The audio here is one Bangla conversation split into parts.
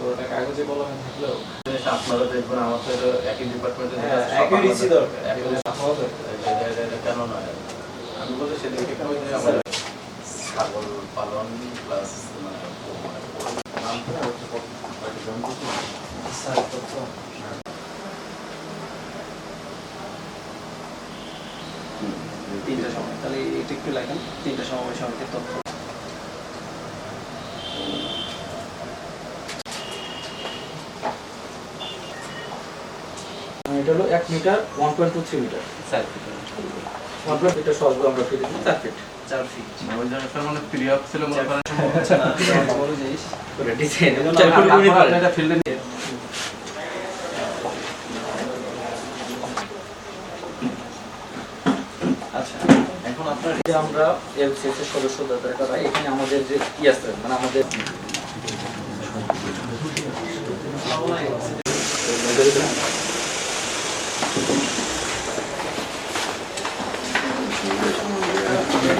আমাদের কাগজে কলমে থাকলেও আমার একই ডিপার্টমেন্টে হওয়া কেন নয় আমি বলতে সেদিকে ছাগল পালন প্লাস মানে নামটা হচ্ছে কয়েকটা জয়েন করছি স্যার তথ্য তিনটা সময় তাহলে এটা একটু লেখেন তিনটা সময় সমিতির তথ্য। এটা হলো এক metre one point two three metre. Sir আমরা ফিরে দিই। চার ফিট। চার ফিট। ওই জায়গাটা মানে ফ্রি আপ ছিল মনে করেন। বড় জিনিস। ওটা ডিজাইন চার ফুট করে পারে এটা ফিল্ডে নিয়ে আচ্ছা এখন আপনার যে আমরা এলসিএস এর সদস্য দাতা এখানে আমাদের যে কি আছে মানে আমাদের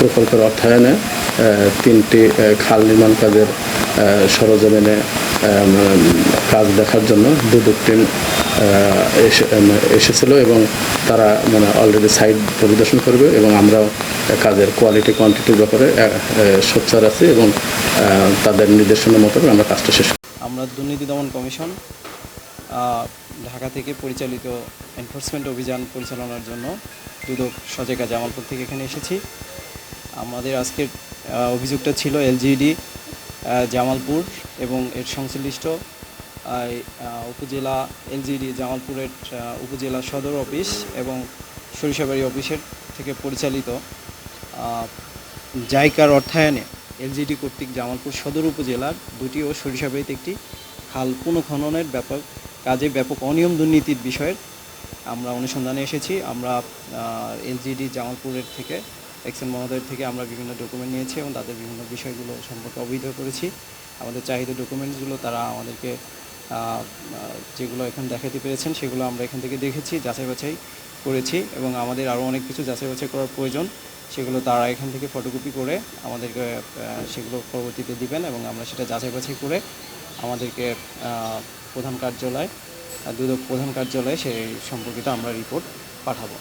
প্রকল্পের অর্থায়নে তিনটি খাল নির্মাণ কাজের সরজমিনে মানে কাজ দেখার জন্য দুদক টিম এসে- এসেছিল এবং তারা মানে অলরেডি সাইট পরিদর্শন করবে এবং আমরাও কাজের কোয়ালিটি কোয়ান্টিটির ব্যাপারে সোচ্চার আছি এবং তাদের নির্দেশনা মোতাবেক আমরা কাজটা শেষ আমরা দুর্নীতি দমন কমিশন ঢাকা থেকে পরিচালিত এনফোর্সমেন্ট অভিযান পরিচালনার জন্য দুদক সজেকা জামালপুর থেকে এখানে এসেছি। আমাদের আজকের অভিযোগটা ছিল এলজিডি জামালপুর এবং এর সংশ্লিষ্ট উপজেলা এলজিডি জামালপুরের উপজেলা সদর অফিস এবং সরিষাবাড়ি অফিসের থেকে পরিচালিত জায়কার অর্থায়নে এলজিডি কর্তৃক জামালপুর সদর উপজেলার দুটি ও সরিষাবাড়িতে একটি খাল পুনঃখননের ব্যাপক কাজে ব্যাপক অনিয়ম দুর্নীতির বিষয়ের আমরা অনুসন্ধানে এসেছি। আমরা এলজিডি জামালপুরের থেকে এক্সেন মহোদয়ের থেকে আমরা বিভিন্ন ডকুমেন্ট নিয়েছি এবং তাদের বিভিন্ন বিষয়গুলো সম্পর্কে অবহিত করেছি। আমাদের চাহিদা ডকুমেন্টসগুলো তারা আমাদেরকে যেগুলো এখন দেখাতে পেরেছেন সেগুলো আমরা এখান থেকে দেখেছি, যাচাই বাছাই করেছি এবং আমাদের আরও অনেক কিছু যাচাই বাছাই করার প্রয়োজন, সেগুলো তারা এখান থেকে ফটোকপি করে আমাদেরকে সেগুলো পরবর্তীতে দিবেন এবং আমরা সেটা যাচাই বাছাই করে আমাদেরকে প্রধান কার্যালয়, দুদক প্রধান কার্যালয়ে সেই সম্পর্কিত আমরা রিপোর্ট পাঠাবো।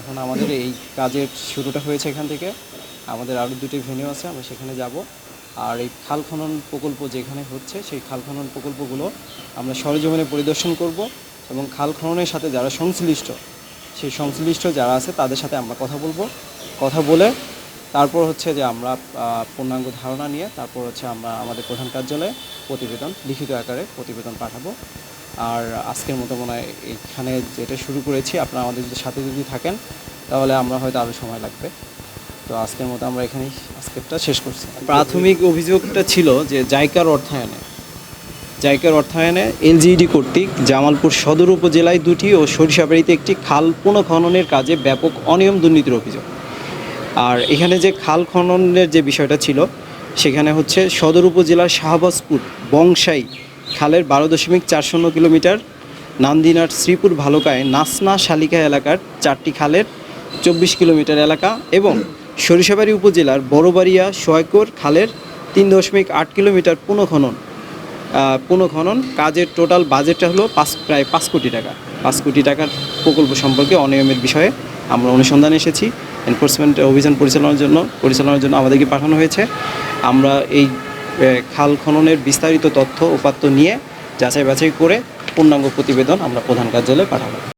এখন আমাদের এই কাজের শুরুটা হয়েছে এখান থেকে। আমাদের আরও দুটি ভেনিউ আছে, আমরা সেখানে যাব। আর এই খাল খনন প্রকল্প যেখানে হচ্ছে, সেই খাল খনন প্রকল্পগুলো আমরা সরজমিনে পরিদর্শন করব এবং খাল খননের সাথে যারা সংশ্লিষ্ট, সেই সংশ্লিষ্ট যারা আছে তাদের সাথে আমরা কথা বলব। কথা বলে তারপর হচ্ছে যে আমরা পূর্ণাঙ্গ ধারণা নিয়ে তারপর হচ্ছে আমরা আমাদের প্রধান কার্যালয়ে প্রতিবেদন, লিখিত আকারে প্রতিবেদন পাঠাবো। আর আজকের মতো মনে হয় এখানে যেটা শুরু করেছি, আপনারা আমাদের যদি সাথে যদি থাকেন, তাহলে আমরা হয়তো আরও সময় লাগবে। তো আজকের মতো আমরা এখানেই আজকেরটা শেষ করছি। প্রাথমিক অভিযোগটা ছিল যে জাইকার অর্থায়নে জাইকার অর্থায়নে এলজিইডি কর্তৃক জামালপুর সদর উপজেলায় দুটি ও সরিষাবাড়িতে একটি খাল পুনঃখননের কাজে ব্যাপক অনিয়ম দুর্নীতির অভিযোগ। আর এখানে যে খাল খননের যে বিষয়টা ছিল, সেখানে হচ্ছে সদর উপজেলার শাহবাজপুর বংশাই খালের বারো দশমিক চার শূন্য কিলোমিটার, নান্দিনার শ্রীপুর ভালুকায় নাসনা শালিকা এলাকার চারটি খালের চব্বিশ কিলোমিটার এলাকা এবং সরিষাবাড়ি উপজেলার বড়বাড়িয়া শয়কর খালের তিন দশমিক আট কিলোমিটার পুনঃখনন পুনঃখনন কাজের টোটাল বাজেটটা হলো পাঁচ, প্রায় পাঁচ কোটি টাকা। পাঁচ কোটি টাকার প্রকল্প সম্পর্কে অনিয়মের বিষয়ে আমরা অনুসন্ধানে এসেছি এনফোর্সমেন্ট অভিযান পরিচালনার জন্য পরিচালনার জন্য আমাদেরকে পাঠানো হয়েছে। আমরা এই খাল খননের বিস্তারিত তথ্য, উপাত্ত নিয়ে যাচাই বাছাই করে পূর্ণাঙ্গ প্রতিবেদন আমরা প্রধান কার্যালয়ে পাঠাবো।